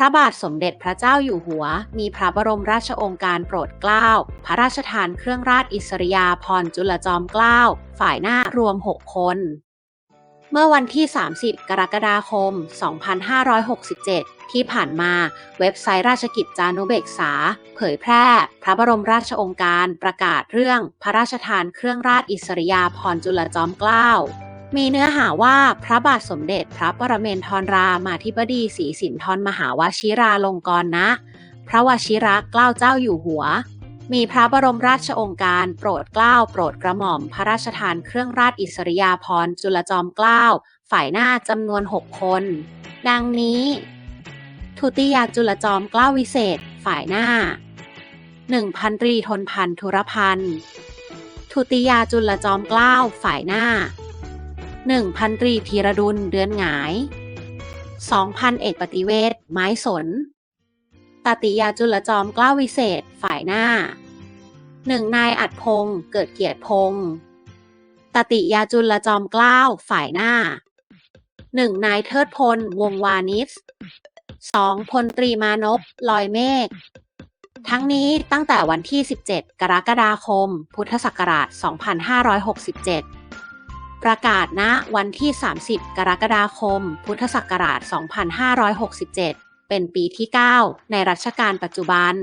พระบาทสมเด็จพระเจ้าอยู่หัว มีพระบรมราชองค์การโปรดเกล้า พระราชทานเครื่องราชอิสริยาภรณ์จุลจอมเกล้า ฝ่ายหน้ารวม 6 คน เมื่อวันที่ 30 กรกฎาคม 2567 ที่ผ่านมา เว็บไซต์ราชกิจจานุเบกษา เผยแพร่ พระบรมราชองค์การประกาศเรื่อง พระราชทานเครื่องราชอิสริยาภรณ์จุลจอมเกล้า มีเนื้อหาว่าพระบาทสมเด็จพระปรเมนทรรามาธิบดีศรีสินธรมหาวชิราลงกรณ์นะ พระวชิระเกล้าเจ้าอยู่หัว มีพระบรมราชองค์การโปรดเกล้าโปรดกระหม่อมพระราชทานเครื่องราชอิสริยาภรณ์จุลจอมเกล้า ฝ่ายหน้าจำนวน 6 คน ดังนี้ ทุติยาจุลจอมเกล้าวิเศษ ฝ่ายหน้า1พันตรีทนพันธ์ธุรพันธ์ทุติยาจุลจอมเกล้าฝ่ายหน้า 1 พันตรีธีรดุลเดือนหงาย 2 พันเอกปฏิเวศไม้สน ตติยาจุลจอมกล้าวิเศษฝ่ายหน้า 1 นายอัดพงศ์เกิดเกียรติพงศ์ตติยาจุลจอมกล้าวฝ่ายหน้า 1 นายเทิดพล วงวานิช 2. พลตรีมานพลอยเมฆทั้งนี้ตั้งแต่วันที่ 17 กรกฎาคม พุทธศักราช 2567 ประกาศณวันที่ 30 กรกฎาคม พุทธศักราช 2567 เป็นปีที่ 9 ในรัชกาลปัจจุบัน